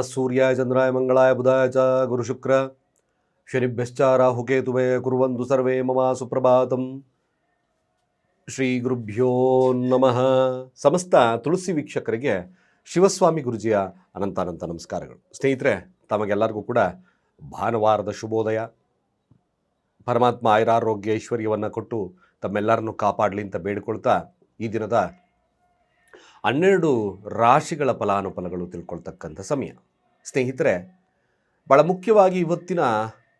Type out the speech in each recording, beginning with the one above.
ನಮಃ ಸೂರ್ಯಾಯ ಚಂದ್ರಾಯ ಮಂಗಳಾಯ ಬುಧಾಯ ಚ ಗುರುಶುಕ್ರ ಶನಿಭ್ಯಶ್ಚ ರಾಹುಕೇತುವೆ ಕುರುವಂತು ಸರ್ವೇ ಮಮ ಸುಪ್ರಭಾತಂ ಶ್ರೀ ಗುರುಭ್ಯೋ ನಮಃ ಸಮಸ್ತ ತುಳಸಿ ವೀಕ್ಷಕರಿಗೆ ಶಿವಸ್ವಾಮಿ ಗುರುಜಿಯ ಅನಂತಾನಂತ ಅನಂತ ನಮಸ್ಕಾರಗಳು. ಸ್ನೇಹಿತರೆ, ತಮಗೆಲ್ಲರಿಗೂ ಕೂಡ ಭಾನುವಾರದ ಶುಭೋದಯ. ಪರಮಾತ್ಮ ಆಯುರಾರೋಗ್ಯ ಐಶ್ವರ್ಯವನ್ನು ಕೊಟ್ಟು ತಮ್ಮೆಲ್ಲರನ್ನು ಕಾಪಾಡಲಿ ಅಂತ ಬೇಡಿಕೊಳ್ತಾ ಈ ದಿನದ ಹನ್ನೆರಡು ರಾಶಿಗಳ ಫಲಾನುಫಲಗಳು ತಿಳ್ಕೊಳ್ತಕ್ಕಂಥ ಸಮಯ. ಸ್ನೇಹಿತರೆ ಭಾಳ ಮುಖ್ಯವಾಗಿ ಇವತ್ತಿನ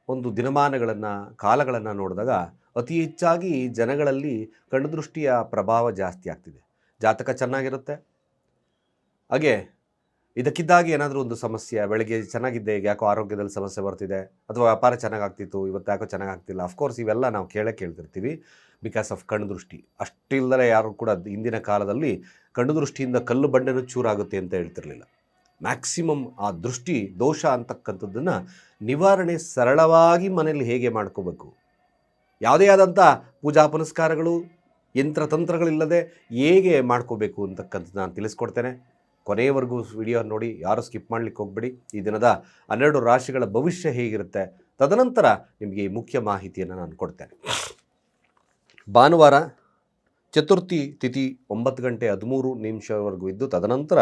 ಒಂದು ದಿನಮಾನಗಳನ್ನು, ಕಾಲಗಳನ್ನು ನೋಡಿದಾಗ ಅತಿ ಹೆಚ್ಚಾಗಿ ಜನಗಳಲ್ಲಿ ಕಣ್ಣುದೃಷ್ಟಿಯ ಪ್ರಭಾವ ಜಾಸ್ತಿ ಆಗ್ತಿದೆ. ಜಾತಕ ಚೆನ್ನಾಗಿರುತ್ತೆ. ಹಾಗೆ ಇದಕ್ಕಿದ್ದಾಗಿ ಏನಾದರೂ ಒಂದು ಸಮಸ್ಯೆ, ಬೆಳಗ್ಗೆ ಚೆನ್ನಾಗಿದ್ದೆ ಈಗ ಯಾಕೋ ಆರೋಗ್ಯದಲ್ಲಿ ಸಮಸ್ಯೆ ಬರ್ತಿದೆ, ಅಥವಾ ವ್ಯಾಪಾರ ಚೆನ್ನಾಗಾಗ್ತಿತ್ತು, ಇವತ್ತು ಯಾಕೋ ಚೆನ್ನಾಗಾಗ್ತಿಲ್ಲ ಅಫ್ಕೋರ್ಸ್ ಇವೆಲ್ಲ ನಾವು ಕೇಳೇ ಕೇಳ್ತಿರ್ತೀವಿ. ಬಿಕಾಸ್ ಆಫ್ ಕಣ್ಣುದೃಷ್ಟಿ ಅಷ್ಟಿಲ್ಲದೆ ಯಾರು ಕೂಡ ಇಂದಿನ ಕಾಲದಲ್ಲಿ ಕಣ್ಣುದೃಷ್ಟಿಯಿಂದ ಕಲ್ಲು ಬಂಡೆನೂ ಚೂರಾಗುತ್ತೆ ಅಂತ ಹೇಳ್ತಿರ್ಲಿಲ್ಲ. ಮ್ಯಾಕ್ಸಿಮಮ್ ಆ ದೃಷ್ಟಿ, ದೋಷ ಅಂತಕ್ಕಂಥದ್ದನ್ನು ನಿವಾರಣೆ ಸರಳವಾಗಿ ಮನೆಯಲ್ಲಿ ಹೇಗೆ ಮಾಡ್ಕೋಬೇಕು? ಯಾವುದೇ ಆದಂಥ ಪೂಜಾ ಪುನಸ್ಕಾರಗಳು, ಯಂತ್ರತಂತ್ರಗಳಿಲ್ಲದೆ ಹೇಗೆ ಮಾಡ್ಕೋಬೇಕು ಅಂತಕ್ಕಂಥದ್ದು ನಾನು ತಿಳಿಸ್ಕೊಡ್ತೇನೆ. ಕೊನೆಯವರೆಗೂ ವಿಡಿಯೋ ನೋಡಿ, ಯಾರು ಸ್ಕಿಪ್ ಮಾಡಲಿಕ್ಕೆ ಹೋಗಬೇಡಿ. ಈ ದಿನದ ಹನ್ನೆರಡು ರಾಶಿಗಳ ಭವಿಷ್ಯ ಹೇಗಿರುತ್ತೆ? ತದನಂತರ ನಿಮಗೆ ಈ ಮುಖ್ಯ ಮಾಹಿತಿಯನ್ನು ನಾನು ಕೊಡ್ತೇನೆ. ಭಾನುವಾರ ಚತುರ್ಥಿ ತಿಥಿ ಒಂಬತ್ತು ಗಂಟೆ ಹದಿಮೂರು ನಿಮಿಷವರೆಗೂ ಇದ್ದು, ತದನಂತರ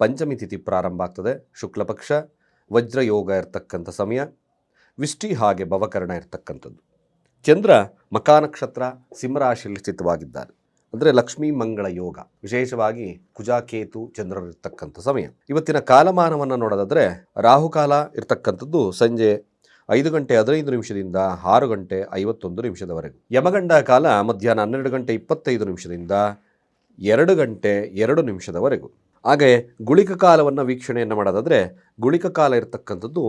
ಪಂಚಮಿ ತಿಥಿ ಪ್ರಾರಂಭ ಆಗ್ತದೆ. ಶುಕ್ಲಪಕ್ಷ ವಜ್ರಯೋಗ ಇರ್ತಕ್ಕಂಥ ಸಮಯ ವಿಷ್ಟಿ ಹಾಗೆ ಭವಕರಣ ಇರ್ತಕ್ಕಂಥದ್ದು. ಚಂದ್ರ ಮಕಾನಕ್ಷತ್ರ ಸಿಂಹರಾಶಿಯಲ್ಲಿ ಸ್ಥಿತವಾಗಿದ್ದಾರೆ. ಅಂದರೆ ಲಕ್ಷ್ಮೀ ಮಂಗಳ ಯೋಗ, ವಿಶೇಷವಾಗಿ ಕುಜಾಕೇತು ಚಂದ್ರರಿರ್ತಕ್ಕಂಥ ಸಮಯ. ಇವತ್ತಿನ ಕಾಲಮಾನವನ್ನು ನೋಡೋದಾದರೆ, ರಾಹುಕಾಲ ಇರ್ತಕ್ಕಂಥದ್ದು ಸಂಜೆ ಐದು ಗಂಟೆ ಹದಿನೈದು ನಿಮಿಷದಿಂದ ಆರು ಗಂಟೆ ಐವತ್ತೊಂದು ನಿಮಿಷದವರೆಗೂ. ಯಮಗಂಡ ಕಾಲ ಮಧ್ಯಾಹ್ನ ಹನ್ನೆರಡು ಗಂಟೆ ಇಪ್ಪತ್ತೈದು ನಿಮಿಷದಿಂದ ಎರಡು ಗಂಟೆ ಎರಡು ನಿಮಿಷದವರೆಗೂ. ಹಾಗೆ ಗುಳಿಕ ಕಾಲವನ್ನು ವೀಕ್ಷಣೆಯನ್ನು ಮಾಡೋದಾದರೆ ಗುಳಿಕ ಕಾಲ ಇರತಕ್ಕಂಥದ್ದು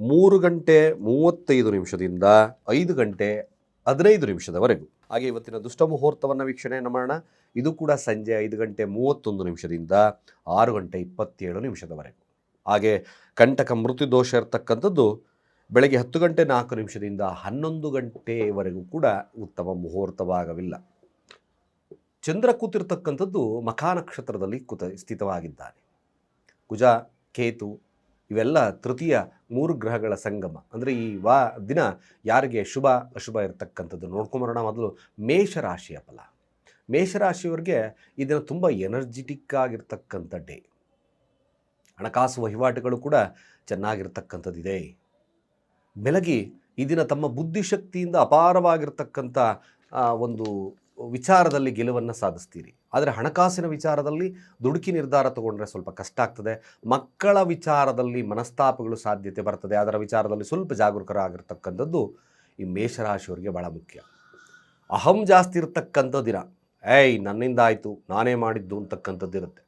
ಮೂರು ಗಂಟೆ ಮೂವತ್ತೈದು ನಿಮಿಷದಿಂದ ಐದು ಗಂಟೆ ಹದಿನೈದು ನಿಮಿಷದವರೆಗೂ. ಹಾಗೆ ಇವತ್ತಿನ ದುಷ್ಟ ಮುಹೂರ್ತವನ್ನು ವೀಕ್ಷಣೆಯನ್ನು ಮಾಡೋಣ. ಇದು ಕೂಡ ಸಂಜೆ ಐದು ಗಂಟೆ ಮೂವತ್ತೊಂದು ನಿಮಿಷದಿಂದ ಆರು ಗಂಟೆ ಇಪ್ಪತ್ತೇಳು ನಿಮಿಷದವರೆಗೂ. ಹಾಗೆ ಕಂಟಕ ಮೃತ್ಯು ದೋಷ ಇರತಕ್ಕಂಥದ್ದು ಬೆಳಗ್ಗೆ ಹತ್ತು ಗಂಟೆ ನಾಲ್ಕು ನಿಮಿಷದಿಂದ ಹನ್ನೊಂದು ಗಂಟೆವರೆಗೂ ಕೂಡ ಉತ್ತಮ ಮುಹೂರ್ತವಾಗವಿಲ್ಲ. ಚಂದ್ರ ಕೂತಿರ್ತಕ್ಕಂಥದ್ದು ನಕ್ಷತ್ರದಲ್ಲಿ ಕುತ, ಸ್ಥಿತವಾಗಿದ್ದಾನೆ. ಕುಜ, ಕೇತು ಇವೆಲ್ಲ ತೃತೀಯ ಮೂರು ಗ್ರಹಗಳ ಸಂಗಮ. ಅಂದರೆ ಈ ವಾ, ದಿನ ಯಾರಿಗೆ ಶುಭ, ಅಶುಭ ಇರತಕ್ಕಂಥದ್ದು ನೋಡ್ಕೊಂಬರೋಣ ಮೊದಲು ಮೇಷರಾಶಿಯ ಫಲ. ಮೇಷರಾಶಿಯವರಿಗೆ ಈ ದಿನ ತುಂಬ ಎನರ್ಜೆಟಿಕ್ ಆಗಿರ್ತಕ್ಕಂಥ ಡೇ. ಹಣಕಾಸು ವಹಿವಾಟುಗಳು ಕೂಡ ಚೆನ್ನಾಗಿರ್ತಕ್ಕಂಥದ್ದಿದೆ. ಬೆಳಗಿ ಈ ದಿನ ತಮ್ಮ ಬುದ್ಧಿಶಕ್ತಿಯಿಂದ ಅಪಾರವಾಗಿರ್ತಕ್ಕಂಥ ಒಂದು ವಿಚಾರದಲ್ಲಿ ಗೆಲುವನ್ನು ಸಾಧಿಸ್ತೀರಿ. ಆದರೆ ಹಣಕಾಸಿನ ವಿಚಾರದಲ್ಲಿ ದುಡುಕಿ ನಿರ್ಧಾರ ತಗೊಂಡ್ರೆ ಸ್ವಲ್ಪ ಕಷ್ಟ ಆಗ್ತದೆ. ಮಕ್ಕಳ ವಿಚಾರದಲ್ಲಿ ಮನಸ್ತಾಪಗಳು ಸಾಧ್ಯತೆ ಬರ್ತದೆ. ಅದರ ವಿಚಾರದಲ್ಲಿ ಸ್ವಲ್ಪ ಜಾಗರೂಕರಾಗಿರ್ತಕ್ಕಂಥದ್ದು ಈ ಮೇಷರಾಶಿಯವರಿಗೆ ಭಾಳ ಮುಖ್ಯ. ಅಹಂ ಜಾಸ್ತಿ ಇರತಕ್ಕಂಥ ದಿನ. ಏಯ್, ನನ್ನಿಂದ ಆಯಿತು, ನಾನೇ ಮಾಡಿದ್ದು ಅಂತಕ್ಕಂಥದ್ದು ಇರುತ್ತೆ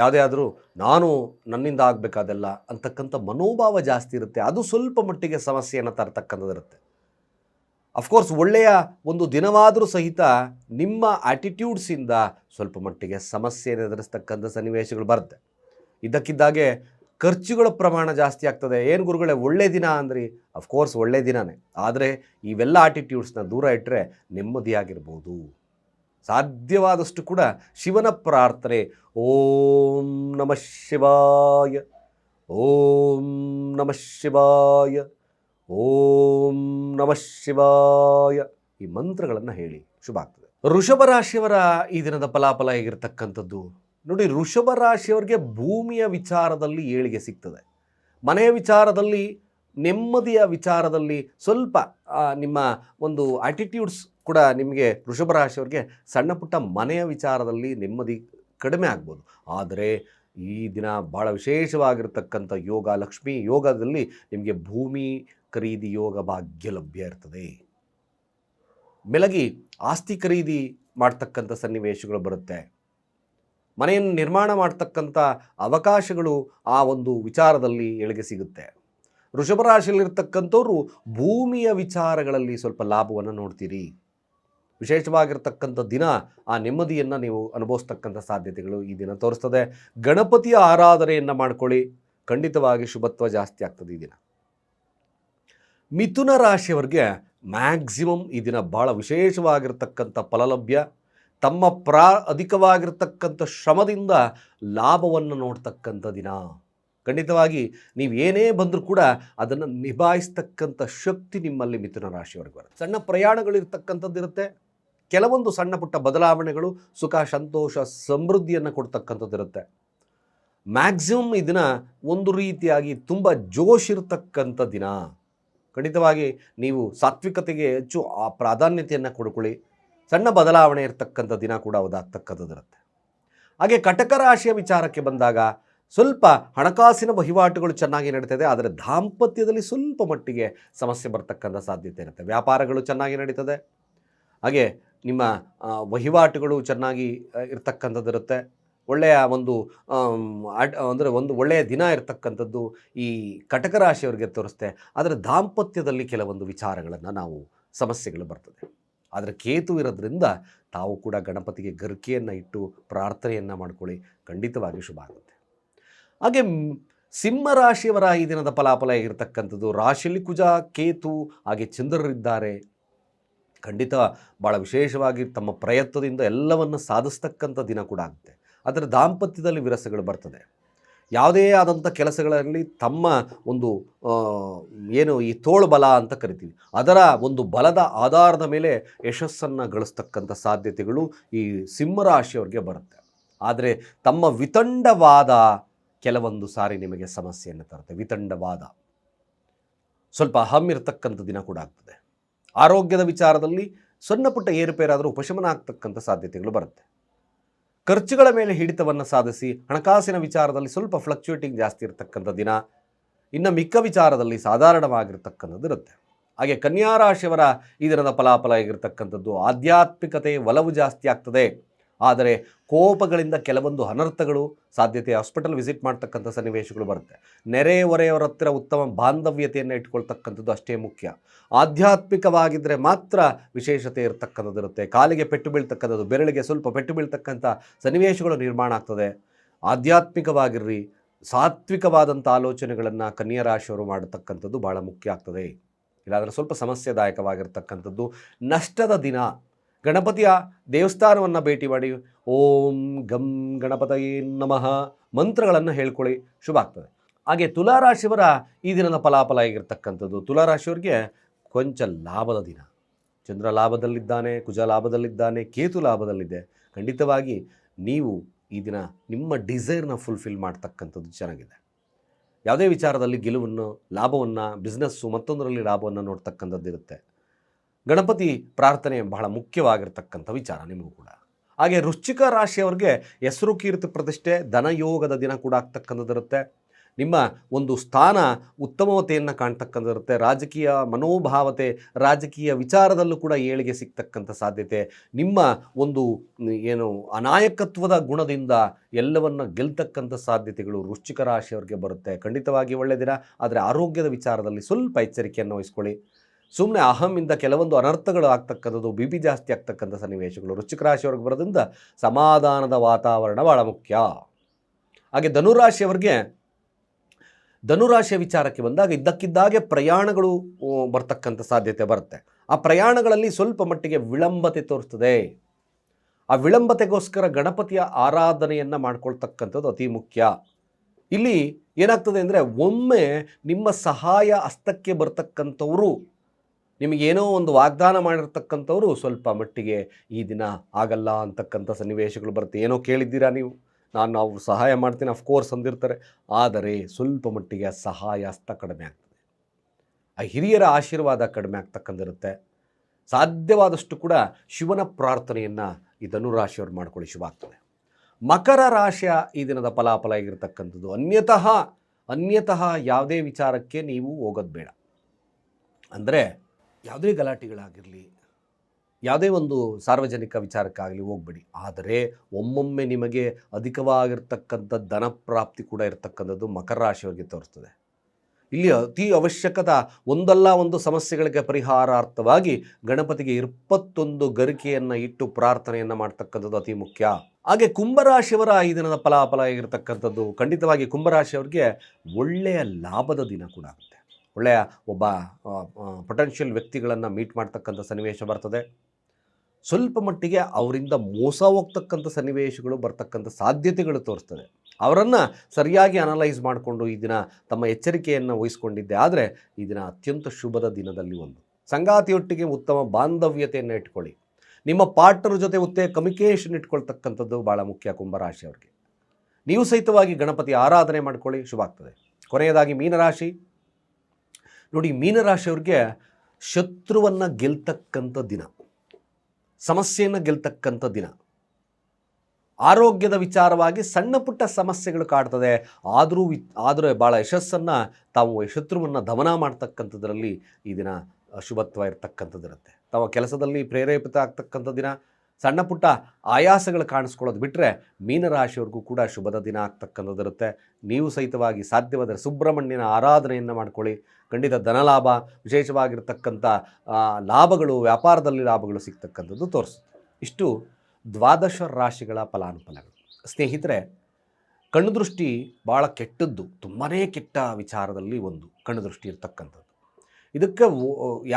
ಯಾವುದೇ ಆದರೂ ನಾನು ನನ್ನಿಂದ ಆಗಬೇಕಾದೆಲ್ಲ ಅಂತಕ್ಕಂಥ ಮನೋಭಾವ ಜಾಸ್ತಿ ಇರುತ್ತೆ. ಅದು ಸ್ವಲ್ಪ ಮಟ್ಟಿಗೆ ಸಮಸ್ಯೆಯನ್ನು ತರತಕ್ಕಂಥದ್ದಿರುತ್ತೆ ಅಫ್ಕೋರ್ಸ್ ಒಳ್ಳೆಯ ಒಂದು ದಿನವಾದರೂ ಸಹಿತ ನಿಮ್ಮ ಆ್ಯಟಿಟ್ಯೂಡ್ಸಿಂದ ಸ್ವಲ್ಪ ಮಟ್ಟಿಗೆ ಸಮಸ್ಯೆಯನ್ನು ಎದುರಿಸ್ತಕ್ಕಂಥ ಸನ್ನಿವೇಶಗಳು ಬರುತ್ತೆ. ಇದ್ದಕ್ಕಿದ್ದಾಗೆ ಖರ್ಚುಗಳ ಪ್ರಮಾಣ ಜಾಸ್ತಿ ಆಗ್ತದೆ. ಏನು ಗುರುಗಳೇ, ಒಳ್ಳೆ ದಿನ ಅಂದ್ರಿ. ಅಫ್ಕೋರ್ಸ್ ಒಳ್ಳೆ ದಿನನೇ. ಆದರೆ ಇವೆಲ್ಲ ಆಟಿಟ್ಯೂಡ್ಸ್ನ ದೂರ ಇಟ್ಟರೆ ನೆಮ್ಮದಿಯಾಗಿರ್ಬೋದು. ಸಾಧ್ಯವಾದಷ್ಟು ಕೂಡ ಶಿವನ ಪ್ರಾರ್ಥನೆ. ಓಂ ನಮಃ ಶಿವಾಯ. ಓಂ ನಮಃ ಶಿವಾಯ. ಓಂ ನಮಃ ಶಿವಾಯ. ಈ ಮಂತ್ರಗಳನ್ನು ಹೇಳಿ. ಶುಭ ಆಗ್ತದೆ. ಋಷಭ ರಾಶಿಯವರ ಈ ದಿನದ ಫಲಾಫಲ ಹೇಗಿರ್ತಕ್ಕಂಥದ್ದು? ನೋಡಿ, ಋಷಭ ರಾಶಿಯವರಿಗೆ ಭೂಮಿಯ ವಿಚಾರದಲ್ಲಿ ಏಳಿಗೆ ಸಿಗ್ತದೆ. ಮನೆಯ ವಿಚಾರದಲ್ಲಿ, ನೆಮ್ಮದಿಯ ವಿಚಾರದಲ್ಲಿ ಸ್ವಲ್ಪ ನಿಮ್ಮ ಒಂದು ಆಟಿಟ್ಯೂಡ್ಸ್ ಕೂಡ ನಿಮಗೆ ವೃಷಭ ರಾಶಿಯವರಿಗೆ ಸಣ್ಣ ಪುಟ್ಟ ಮನೆಯ ವಿಚಾರದಲ್ಲಿ ನೆಮ್ಮದಿ ಕಡಿಮೆ ಆಗ್ಬೋದು. ಆದರೆ ಈ ದಿನ ಭಾಳ ವಿಶೇಷವಾಗಿರತಕ್ಕಂಥ ಯೋಗ, ಲಕ್ಷ್ಮಿ ಯೋಗದಲ್ಲಿ ನಿಮಗೆ ಭೂಮಿ ಖರೀದಿ ಯೋಗ ಭಾಗ್ಯ ಲಭ್ಯ ಇರ್ತದೆ. ಮೆಲಗಿ ಆಸ್ತಿ ಖರೀದಿ ಮಾಡ್ತಕ್ಕಂಥ ಸನ್ನಿವೇಶಗಳು ಬರುತ್ತೆ. ಮನೆಯನ್ನು ನಿರ್ಮಾಣ ಮಾಡ್ತಕ್ಕಂಥ ಅವಕಾಶಗಳು ಆ ಒಂದು ವಿಚಾರದಲ್ಲಿ ಎಳೆಗೆ ಸಿಗುತ್ತೆ. ವೃಷಭ ರಾಶಿಯಲ್ಲಿರ್ತಕ್ಕಂಥವ್ರು ಭೂಮಿಯ ವಿಚಾರಗಳಲ್ಲಿ ಸ್ವಲ್ಪ ಲಾಭವನ್ನು ನೋಡ್ತೀರಿ. ವಿಶೇಷವಾಗಿರ್ತಕ್ಕಂಥ ದಿನ ಆ ನೆಮ್ಮದಿಯನ್ನು ನೀವು ಅನುಭವಿಸ್ತಕ್ಕಂಥ ಸಾಧ್ಯತೆಗಳು ಈ ದಿನ ತೋರಿಸ್ತದೆ. ಗಣಪತಿಯ ಆರಾಧನೆಯನ್ನು ಮಾಡ್ಕೊಳ್ಳಿ. ಖಂಡಿತವಾಗಿ ಶುಭತ್ವ ಜಾಸ್ತಿ ಆಗ್ತದೆ ಈ ದಿನ. ಮಿಥುನ ರಾಶಿಯವರಿಗೆ ಮ್ಯಾಕ್ಸಿಮಮ್ ಈ ದಿನ ಭಾಳ ವಿಶೇಷವಾಗಿರ್ತಕ್ಕಂಥ ಫಲಲಭ್ಯ. ತಮ್ಮ ಪ್ರಾ ಅಧಿಕವಾಗಿರ್ತಕ್ಕಂಥ ಶ್ರಮದಿಂದ ಲಾಭವನ್ನು ನೋಡ್ತಕ್ಕಂಥ ದಿನ. ಖಂಡಿತವಾಗಿ ನೀವು ಏನೇ ಬಂದರೂ ಕೂಡ ಅದನ್ನು ನಿಭಾಯಿಸ್ತಕ್ಕಂಥ ಶಕ್ತಿ ನಿಮ್ಮಲ್ಲಿ ಮಿಥುನ ರಾಶಿಯವರೆಗೆ ಬರುತ್ತೆ. ಸಣ್ಣ ಪ್ರಯಾಣಗಳಿರ್ತಕ್ಕಂಥದ್ದು ಇರುತ್ತೆ ಕೆಲವೊಂದು ಸಣ್ಣ ಪುಟ್ಟ ಬದಲಾವಣೆಗಳು ಸುಖ, ಸಂತೋಷ, ಸಮೃದ್ಧಿಯನ್ನು ಕೊಡ್ತಕ್ಕಂಥದ್ದಿರುತ್ತೆ ಮ್ಯಾಕ್ಸಿಮಮ್ ಈ ದಿನ ಒಂದು ರೀತಿಯಾಗಿ ತುಂಬ ಜೋಶ್ ಇರತಕ್ಕಂಥ ದಿನ. ಖಂಡಿತವಾಗಿ ನೀವು ಸಾತ್ವಿಕತೆಗೆ ಹೆಚ್ಚು ಆ ಪ್ರಾಧಾನ್ಯತೆಯನ್ನು ಕೊಡ್ಕೊಳ್ಳಿ. ಸಣ್ಣ ಬದಲಾವಣೆ ಇರತಕ್ಕಂಥ ದಿನ ಕೂಡ ಅದಾಗ್ತಕ್ಕಂಥದ್ದಿರುತ್ತೆ ಹಾಗೆ ಕಟಕ ರಾಶಿಯ ವಿಚಾರಕ್ಕೆ ಬಂದಾಗ ಸ್ವಲ್ಪ ಹಣಕಾಸಿನ ವಹಿವಾಟುಗಳು ಚೆನ್ನಾಗಿ ನಡೀತದೆ, ಆದರೆ ದಾಂಪತ್ಯದಲ್ಲಿ ಸ್ವಲ್ಪ ಮಟ್ಟಿಗೆ ಸಮಸ್ಯೆ ಬರ್ತಕ್ಕಂಥ ಸಾಧ್ಯತೆ ಇರುತ್ತೆ. ವ್ಯಾಪಾರಗಳು ಚೆನ್ನಾಗಿ ನಡೀತದೆ. ಹಾಗೆ ನಿಮ್ಮ ವಹಿವಾಟುಗಳು ಚೆನ್ನಾಗಿ ಇರತಕ್ಕಂಥದ್ದಿರುತ್ತೆ ಒಳ್ಳೆಯ ಒಂದು ಅಡ್, ಅಂದರೆ ಒಂದು ಒಳ್ಳೆಯ ದಿನ ಇರತಕ್ಕಂಥದ್ದು ಈ ಕಟಕ ರಾಶಿಯವರಿಗೆ ತೋರಿಸುತ್ತೆ ಆದರೆ ದಾಂಪತ್ಯದಲ್ಲಿ ಕೆಲವೊಂದು ವಿಚಾರಗಳನ್ನು ನಾವು, ಸಮಸ್ಯೆಗಳು ಬರ್ತದೆ. ಆದರೆ ಕೇತು ಇರೋದ್ರಿಂದ ತಾವು ಕೂಡ ಗಣಪತಿಗೆ ಗರಿಕೆಯನ್ನು ಇಟ್ಟು ಪ್ರಾರ್ಥನೆಯನ್ನು ಮಾಡ್ಕೊಳ್ಳಿ. ಖಂಡಿತವಾಗಿ ಶುಭ ಆಗುತ್ತೆ. ಹಾಗೆ ಸಿಂಹರಾಶಿಯವರ ಸಿಂಹ ಈ ದಿನದ ಫಲಾಫಲ ಇರತಕ್ಕಂಥದ್ದು ರಾಶಿಲಿ ಕುಜ, ಕೇತು, ಹಾಗೆ ಚಂದ್ರರಿದ್ದಾರೆ. ಖಂಡಿತ ಭಾಳ ವಿಶೇಷವಾಗಿ ತಮ್ಮ ಪ್ರಯತ್ನದಿಂದ ಎಲ್ಲವನ್ನು ಸಾಧಿಸ್ತಕ್ಕಂಥ ದಿನ ಕೂಡ ಆಗುತ್ತೆ. ಅದರ ದಾಂಪತ್ಯದಲ್ಲಿ ವಿರಸಗಳು ಬರ್ತದೆ. ಯಾವುದೇ ಆದಂಥ ಕೆಲಸಗಳಲ್ಲಿ ತಮ್ಮ ಒಂದು ಏನು ಈ ತೋಳು ಬಲ ಅಂತ ಕರಿತೀವಿ. ಅದರ ಒಂದು ಬಲದ ಆಧಾರದ ಮೇಲೆ ಯಶಸ್ಸನ್ನು ಗಳಿಸ್ತಕ್ಕಂಥ ಸಾಧ್ಯತೆಗಳು ಈ ಸಿಂಹರಾಶಿಯವ್ರಿಗೆ ಬರುತ್ತೆ. ಆದರೆ ತಮ್ಮ ವಿತಂಡವಾದ ಕೆಲವೊಂದು ಸಾರಿ ನಿಮಗೆ ಸಮಸ್ಯೆಯನ್ನು ತರುತ್ತೆ. ವಿತಂಡವಾದ. ಸ್ವಲ್ಪ ಅಹಮ್ ಇರತಕ್ಕಂಥ ದಿನ ಕೂಡ ಆಗ್ತದೆ. ಆರೋಗ್ಯದ ವಿಚಾರದಲ್ಲಿ ಸಣ್ಣ ಪುಟ್ಟ ಏರುಪೇರಾದರೂ ಉಪಶಮನ ಆಗ್ತಕ್ಕಂಥ ಸಾಧ್ಯತೆಗಳು ಬರುತ್ತೆ. ಖರ್ಚುಗಳ ಮೇಲೆ ಹಿಡಿತವನ್ನು ಸಾಧಿಸಿ ಹಣಕಾಸಿನ ವಿಚಾರದಲ್ಲಿ ಸ್ವಲ್ಪ ಫ್ಲಕ್ಚುಯೇಟಿಂಗ್ ಜಾಸ್ತಿ ಇರತಕ್ಕಂಥ ದಿನ, ಇನ್ನು ಮಿಕ್ಕ ವಿಚಾರದಲ್ಲಿ ಸಾಧಾರಣವಾಗಿರ್ತಕ್ಕಂಥದ್ದು ಇರುತ್ತೆ. ಹಾಗೆ ಕನ್ಯಾರಾಶಿಯವರ ಈ ದಿನದ ಫಲಾಫಲ ಆಗಿರ್ತಕ್ಕಂಥದ್ದು ಆಧ್ಯಾತ್ಮಿಕತೆ ಒಲವು ಜಾಸ್ತಿ ಆಗ್ತದೆ. ಆದರೆ ಕೋಪಗಳಿಂದ ಕೆಲವೊಂದು ಅನರ್ಥಗಳು ಸಾಧ್ಯತೆ ಹಾಸ್ಪಿಟಲ್ ವಿಸಿಟ್ ಮಾಡ್ತಕ್ಕಂಥ ಸನ್ನಿವೇಶಗಳು ಬರುತ್ತೆ. ನೆರೆ ಹೊರೆಯವರ ಹತ್ತಿರ ಉತ್ತಮ ಬಾಂಧವ್ಯತೆಯನ್ನು ಇಟ್ಕೊಳ್ತಕ್ಕಂಥದ್ದು ಅಷ್ಟೇ ಮುಖ್ಯ. ಆಧ್ಯಾತ್ಮಿಕವಾಗಿದ್ದರೆ ಮಾತ್ರ ವಿಶೇಷತೆ ಇರತಕ್ಕಂಥದ್ದು ಇರುತ್ತೆ. ಕಾಲಿಗೆ ಪೆಟ್ಟು ಬೀಳ್ತಕ್ಕಂಥದ್ದು, ಬೆರಳಿಗೆ ಸ್ವಲ್ಪ ಪೆಟ್ಟು ಬೀಳ್ತಕ್ಕಂಥ ಸನ್ನಿವೇಶಗಳು ನಿರ್ಮಾಣ ಆಗ್ತದೆ. ಆಧ್ಯಾತ್ಮಿಕವಾಗಿರ್ರಿ, ಸಾತ್ವಿಕವಾದಂಥ ಆಲೋಚನೆಗಳನ್ನು ಕನ್ಯಾ ರಾಶಿಯವರು ಮಾಡತಕ್ಕಂಥದ್ದು ಭಾಳ ಮುಖ್ಯ ಆಗ್ತದೆ. ಇಲ್ಲಾದರೆ ಸ್ವಲ್ಪ ಸಮಸ್ಯೆದಾಯಕವಾಗಿರ್ತಕ್ಕಂಥದ್ದು ನಷ್ಟದ ದಿನ ಗಣಪತಿಯ ದೇವಸ್ಥಾನವನ್ನು ಭೇಟಿ ಮಾಡಿ ಓಂ ಗಂ ಗಣಪತಯೇ ನಮಃ ಮಂತ್ರಗಳನ್ನು ಹೇಳ್ಕೊಳ್ಳಿ, ಶುಭ ಆಗ್ತದೆ. ಹಾಗೆ ತುಲಾರಾಶಿಯವರ ಈ ದಿನದ ಫಲಾಫಲ ಆಗಿರ್ತಕ್ಕಂಥದ್ದು ತುಲಾರಾಶಿಯವರಿಗೆ ಕೊಂಚ ಲಾಭದ ದಿನ. ಚಂದ್ರ ಲಾಭದಲ್ಲಿದ್ದಾನೆ, ಕುಜ ಲಾಭದಲ್ಲಿದ್ದಾನೆ, ಕೇತು ಲಾಭದಲ್ಲಿದೆ. ಖಂಡಿತವಾಗಿ ನೀವು ಈ ದಿನ ನಿಮ್ಮ ಡಿಸೈರ್ನ ಫುಲ್ಫಿಲ್ ಮಾಡ್ತಕ್ಕಂಥದ್ದು ಚೆನ್ನಾಗಿದೆ. ಯಾವುದೇ ವಿಚಾರದಲ್ಲಿ ಗೆಲುವನ್ನು, ಲಾಭವನ್ನು, ಬಿಸ್ನೆಸ್ಸು ಮತ್ತೊಂದರಲ್ಲಿ ಲಾಭವನ್ನು ನೋಡ್ತಕ್ಕಂಥದ್ದು ಇರುತ್ತೆ ಗಣಪತಿ ಪ್ರಾರ್ಥನೆ ಬಹಳ ಮುಖ್ಯವಾಗಿರ್ತಕ್ಕಂಥ ವಿಚಾರ ನಿಮಗೂ ಕೂಡ. ಹಾಗೆ ವೃಶ್ಚಿಕ ರಾಶಿಯವರಿಗೆ ಹೆಸರು ಕೀರ್ತಿ ಪ್ರತಿಷ್ಠೆ ಧನಯೋಗದ ದಿನ ಕೂಡ ಆಗ್ತಕ್ಕಂಥದ್ದಿರುತ್ತೆ. ನಿಮ್ಮ ಒಂದು ಸ್ಥಾನ ಉತ್ತಮತೆಯನ್ನು ಕಾಣ್ತಕ್ಕಂಥದ್ದಿರುತ್ತೆ. ರಾಜಕೀಯ ಮನೋಭಾವತೆ, ರಾಜಕೀಯ ವಿಚಾರದಲ್ಲೂ ಕೂಡ ಏಳಿಗೆ ಸಿಗ್ತಕ್ಕಂಥ ಸಾಧ್ಯತೆ. ನಿಮ್ಮ ಒಂದು ಏನು ಅನಾಯಕತ್ವದ ಗುಣದಿಂದ ಎಲ್ಲವನ್ನು ಗೆಲ್ತಕ್ಕಂಥ ಸಾಧ್ಯತೆಗಳು ವೃಶ್ಚಿಕ ರಾಶಿಯವರಿಗೆ ಬರುತ್ತೆ. ಖಂಡಿತವಾಗಿ ಒಳ್ಳೆಯ ದಿನ. ಆದರೆ ಆರೋಗ್ಯದ ವಿಚಾರದಲ್ಲಿ ಸ್ವಲ್ಪ ಎಚ್ಚರಿಕೆಯನ್ನು ವಹಿಸ್ಕೊಳ್ಳಿ. ಸುಮ್ಮನೆ ಅಹಮಿಂದ ಕೆಲವೊಂದು ಅನರ್ಥಗಳು ಆಗ್ತಕ್ಕಂಥದ್ದು ಬಿ ಪಿ ಜಾಸ್ತಿ ಆಗ್ತಕ್ಕಂಥ ಸನ್ನಿವೇಶಗಳು. ವೃಶ್ಚಿಕ ರಾಶಿಯವ್ರಿಗೆ ಬರೋದ್ರಿಂದ ಸಮಾಧಾನದ ವಾತಾವರಣ ಭಾಳ ಮುಖ್ಯ. ಹಾಗೆ ಧನುರಾಶಿಯವ್ರಿಗೆ, ಧನುರಾಶಿಯ ವಿಚಾರಕ್ಕೆ ಬಂದಾಗ ಇದ್ದಕ್ಕಿದ್ದಾಗೆ ಪ್ರಯಾಣಗಳು ಬರ್ತಕ್ಕಂಥ ಸಾಧ್ಯತೆ ಬರುತ್ತೆ. ಆ ಪ್ರಯಾಣಗಳಲ್ಲಿ ಸ್ವಲ್ಪ ಮಟ್ಟಿಗೆ ವಿಳಂಬತೆ ತೋರಿಸ್ತದೆ. ಆ ವಿಳಂಬತೆಗೋಸ್ಕರ ಗಣಪತಿಯ ಆರಾಧನೆಯನ್ನು ಮಾಡ್ಕೊಳ್ತಕ್ಕಂಥದ್ದು ಅತಿ ಮುಖ್ಯ. ಇಲ್ಲಿ ಏನಾಗ್ತದೆ ಅಂದರೆ ಒಮ್ಮೆ ನಿಮ್ಮ ಸಹಾಯ ಹಸ್ತಕ್ಕೆ ಬರ್ತಕ್ಕಂಥವರು ನಿಮಗೇನೋ ಒಂದು ವಾಗ್ದಾನ ಮಾಡಿರ್ತಕ್ಕಂಥವ್ರು ಸ್ವಲ್ಪ ಮಟ್ಟಿಗೆ ಈ ದಿನ ಆಗಲ್ಲ ಅಂತಕ್ಕಂಥ ಸನ್ನಿವೇಶಗಳು ಬರುತ್ತೆ. ಏನೋ ಕೇಳಿದ್ದೀರಾ ನೀವು? ನಾನು ನಾವು ಸಹಾಯ ಮಾಡ್ತೀನಿ. ಅಫ್ಕೋರ್ಸ್ ಅಂದಿರ್ತಾರೆ. ಆದರೆ ಸ್ವಲ್ಪ ಮಟ್ಟಿಗೆ ಸಹಾಯ ಹಸ್ತ ಕಡಿಮೆ ಆಗ್ತದೆ. ಆ ಹಿರಿಯರ ಆಶೀರ್ವಾದ ಕಡಿಮೆ ಆಗ್ತಕ್ಕಂದಿರುತ್ತೆ ಸಾಧ್ಯವಾದಷ್ಟು ಕೂಡ ಶಿವನ ಪ್ರಾರ್ಥನೆಯನ್ನು ಈ ಧನುರಾಶಿಯವ್ರು ಮಾಡ್ಕೊಳ್ಳಿ ಶುಭ ಆಗ್ತದೆ ಮಕರ ರಾಶಿಯ ಈ ದಿನದ ಫಲಾಫಲ ಆಗಿರತಕ್ಕಂಥದ್ದು ಅನ್ಯತಃ ಅನ್ಯತಃ ಯಾವುದೇ ವಿಚಾರಕ್ಕೆ ನೀವು ಹೋಗೋದು ಬೇಡ. ಅಂದರೆ ಯಾವುದೇ ಗಲಾಟೆಗಳಾಗಿರಲಿ, ಯಾವುದೇ ಒಂದು ಸಾರ್ವಜನಿಕ ವಿಚಾರಕ್ಕಾಗಲಿ ಹೋಗ್ಬೇಡಿ. ಆದರೆ ಒಮ್ಮೊಮ್ಮೆ ನಿಮಗೆ ಅಧಿಕವಾಗಿರ್ತಕ್ಕಂಥ ಧನಪ್ರಾಪ್ತಿ ಕೂಡ ಇರತಕ್ಕಂಥದ್ದು ಮಕರ ರಾಶಿಯವರಿಗೆ ತೋರಿಸ್ತದೆ ಇಲ್ಲಿ ಅತಿ ಅವಶ್ಯಕತ ಒಂದಲ್ಲ ಒಂದು ಸಮಸ್ಯೆಗಳಿಗೆ ಪರಿಹಾರಾರ್ಥವಾಗಿ ಗಣಪತಿಗೆ ಇಪ್ಪತ್ತೊಂದು ಗರಿಕೆಯನ್ನು ಇಟ್ಟು ಪ್ರಾರ್ಥನೆಯನ್ನು ಮಾಡ್ತಕ್ಕಂಥದ್ದು ಅತಿ ಮುಖ್ಯ. ಹಾಗೆ ಕುಂಭರಾಶಿಯವರ ಈ ದಿನದ ಫಲಾಫಲ ಆಗಿರ್ತಕ್ಕಂಥದ್ದು ಖಂಡಿತವಾಗಿ ಕುಂಭರಾಶಿಯವ್ರಿಗೆ ಒಳ್ಳೆಯ ಲಾಭದ ದಿನ ಕೂಡ. ಒಳ್ಳೆಯ ಒಬ್ಬ ಪೊಟೆನ್ಷಿಯಲ್ ವ್ಯಕ್ತಿಗಳನ್ನು ಮೀಟ್ ಮಾಡ್ತಕ್ಕಂಥ ಸನ್ನಿವೇಶ ಬರ್ತದೆ. ಸ್ವಲ್ಪ ಮಟ್ಟಿಗೆ ಅವರಿಂದ ಮೋಸ ಹೋಗ್ತಕ್ಕಂಥ ಸನ್ನಿವೇಶಗಳು ಬರ್ತಕ್ಕಂಥ ಸಾಧ್ಯತೆಗಳು ತೋರಿಸ್ತದೆ. ಅವರನ್ನು ಸರಿಯಾಗಿ ಅನಲೈಸ್ ಮಾಡಿಕೊಂಡು ಈ ದಿನ ತಮ್ಮ ಎಚ್ಚರಿಕೆಯನ್ನು ವಹಿಸ್ಕೊಂಡಿದ್ದೆ. ಆದರೆ ಈ ದಿನ ಅತ್ಯಂತ ಶುಭದ ದಿನದಲ್ಲಿ ಒಂದು. ಸಂಗಾತಿಯೊಟ್ಟಿಗೆ ಉತ್ತಮ ಬಾಂಧವ್ಯತೆಯನ್ನು ಇಟ್ಕೊಳ್ಳಿ. ನಿಮ್ಮ ಪಾರ್ಟ್ನರ್ ಜೊತೆ ಉತ್ತಮ ಕಮ್ಯುನಿಕೇಷನ್ ಇಟ್ಕೊಳ್ತಕ್ಕಂಥದ್ದು ಭಾಳ ಮುಖ್ಯ ಕುಂಭರಾಶಿಯವ್ರಿಗೆ. ನೀವು ಸಹಿತವಾಗಿ ಗಣಪತಿ ಆರಾಧನೆ ಮಾಡ್ಕೊಳ್ಳಿ, ಶುಭ ಆಗ್ತದೆ. ಕೊನೆಯದಾಗಿ ಮೀನರಾಶಿ. ನೋಡಿ, ಮೀನರಾಶಿಯವ್ರಿಗೆ ಶತ್ರುವನ್ನು ಗೆಲ್ತಕ್ಕಂಥ ದಿನ, ಸಮಸ್ಯೆಯನ್ನು ಗೆಲ್ತಕ್ಕಂಥ ದಿನ. ಆರೋಗ್ಯದ ವಿಚಾರವಾಗಿ ಸಣ್ಣ ಪುಟ್ಟ ಸಮಸ್ಯೆಗಳು ಕಾಡ್ತದೆ, ಆದರೂ ವಿ, ಆದರೆ ಭಾಳ ಯಶಸ್ಸನ್ನು ತಾವು ಶತ್ರುವನ್ನು ದಮನ ಮಾಡ್ತಕ್ಕಂಥದ್ರಲ್ಲಿ ಈ ದಿನ ಶುಭತ್ವ ಇರತಕ್ಕಂಥದ್ದಿರುತ್ತೆ. ತಾವು ಕೆಲಸದಲ್ಲಿ ಪ್ರೇರೇಪಿತ ಆಗ್ತಕ್ಕಂಥ ದಿನ ಸಣ್ಣ ಪುಟ್ಟ ಆಯಾಸಗಳು ಕಾಣಿಸ್ಕೊಳ್ಳೋದು ಬಿಟ್ಟರೆ ಮೀನರಾಶಿಯವ್ರಿಗೂ ಕೂಡ ಶುಭದ ದಿನ ಆಗ್ತಕ್ಕಂಥದ್ದಿರುತ್ತೆ. ನೀವು ಸಹಿತವಾಗಿ ಸಾಧ್ಯವಾದರೆ ಸುಬ್ರಹ್ಮಣ್ಯನ ಆರಾಧನೆಯನ್ನು ಮಾಡ್ಕೊಳ್ಳಿ. ಖಂಡಿತ ಧನಲಾಭ, ವಿಶೇಷವಾಗಿರ್ತಕ್ಕಂಥ ಲಾಭಗಳು, ವ್ಯಾಪಾರದಲ್ಲಿ ಲಾಭಗಳು ಸಿಗ್ತಕ್ಕಂಥದ್ದು ತೋರಿಸುತ್ತೆ. ಇಷ್ಟು ದ್ವಾದಶ ರಾಶಿಗಳ ಫಲಾನುಫಲಗಳು. ಸ್ನೇಹಿತರೆ ಕಣ್ಣು ದೃಷ್ಟಿ ಭಾಳ ಕೆಟ್ಟದ್ದು ತುಂಬಾ ಕೆಟ್ಟ ವಿಚಾರದಲ್ಲಿ ಒಂದು ಕಣ್ಣು ದೃಷ್ಟಿ ಇರ್ತಕ್ಕಂಥದ್ದು. ಇದಕ್ಕೆ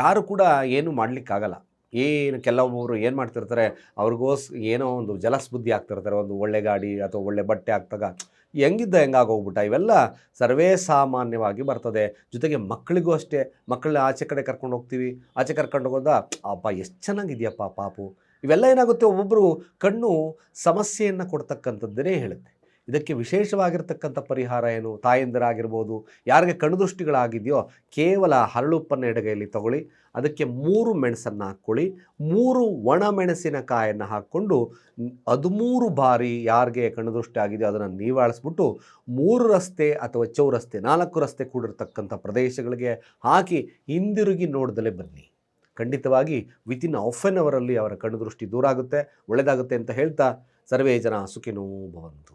ಯಾರು ಕೂಡ ಏನು ಮಾಡಲಿಕ್ಕಾಗಲ್ಲ. ಏನು ಕೆಲವೊಬ್ಬರು ಏನು ಮಾಡ್ತಿರ್ತಾರೆ, ಅವ್ರಿಗೋಸ್ ಏನೋ ಒಂದು ಜಲಸ್ಬುದ್ಧಿ ಆಗ್ತಿರ್ತಾರೆ, ಒಂದು ಒಳ್ಳೆ ಗಾಡಿ ಅಥವಾ ಒಳ್ಳೆ ಬಟ್ಟೆ ಹಾಕ್ದಾಗ. ಹೆಂಗಿದ್ದ ಹೆಂಗಾಗೋಗ್ಬಿಟ್ಟ? ಇವೆಲ್ಲ ಸರ್ವೇ ಸಾಮಾನ್ಯವಾಗಿ ಬರ್ತದೆ. ಜೊತೆಗೆ ಮಕ್ಕಳಿಗೂ ಅಷ್ಟೇ. ಮಕ್ಕಳನ್ನ ಆಚೆ ಕಡೆ ಕರ್ಕೊಂಡು ಹೋಗ್ತೀವಿ. ಆಚೆ ಕರ್ಕೊಂಡು ಹೋಗೋದ ಅಪ್ಪ ಎಷ್ಟು ಚೆನ್ನಾಗಿದೆಯಪ್ಪ ಪಾಪು. ಇವೆಲ್ಲ ಏನಾಗುತ್ತೆ? ಒಬ್ಬೊಬ್ಬರು ಕಣ್ಣು ಸಮಸ್ಯೆಯನ್ನು ಕೊಡ್ತಕ್ಕಂಥದ್ದನ್ನೇ ಹೇಳುತ್ತೆ. ಇದಕ್ಕೆ ವಿಶೇಷವಾಗಿರ್ತಕ್ಕಂಥ ಪರಿಹಾರ ಏನು? ತಾಯಂದಿರಾಗಿರ್ಬೋದು, ಯಾರಿಗೆ ಕಣ್ಣು ದೃಷ್ಟಿಗಳಾಗಿದೆಯೋ ಕೇವಲ ಹರಳುಪ್ಪನ್ನು ಎಡಗೈಯಲ್ಲಿ ತಗೊಳ್ಳಿ, ಅದಕ್ಕೆ ಮೂರು ಮೆಣಸನ್ನು ಹಾಕ್ಕೊಳ್ಳಿ, ಮೂರು ಒಣ ಮೆಣಸಿನಕಾಯನ್ನು ಹಾಕ್ಕೊಂಡು, ಹದಿಮೂರು ಬಾರಿ ಯಾರಿಗೆ ಕಣ್ಣು ದೃಷ್ಟಿ ಆಗಿದೆಯೋ ಅದನ್ನು ನೀವಾಳಿಸ್ಬಿಟ್ಟು, ಮೂರು ರಸ್ತೆ ಅಥವಾ ಚೌರಸ್ತೆ, ನಾಲ್ಕು ರಸ್ತೆ ಕೂಡಿರ್ತಕ್ಕಂಥ ಪ್ರದೇಶಗಳಿಗೆ ಹಾಕಿ ಹಿಂದಿರುಗಿ ನೋಡ್ದಲೇ ಬನ್ನಿ. ಖಂಡಿತವಾಗಿ ವಿತಿನ್ ಆಫ್ ಎನ್ ಅವರಲ್ಲಿ ಅವರ ಕಣ್ಣು ದೃಷ್ಟಿ ದೂರ ಆಗುತ್ತೆ ಒಳ್ಳೆಯದಾಗುತ್ತೆ ಅಂತ ಹೇಳ್ತಾ ಸರ್ವೇ ಜನ ಸುಖಿನೋ ಭವಂತು.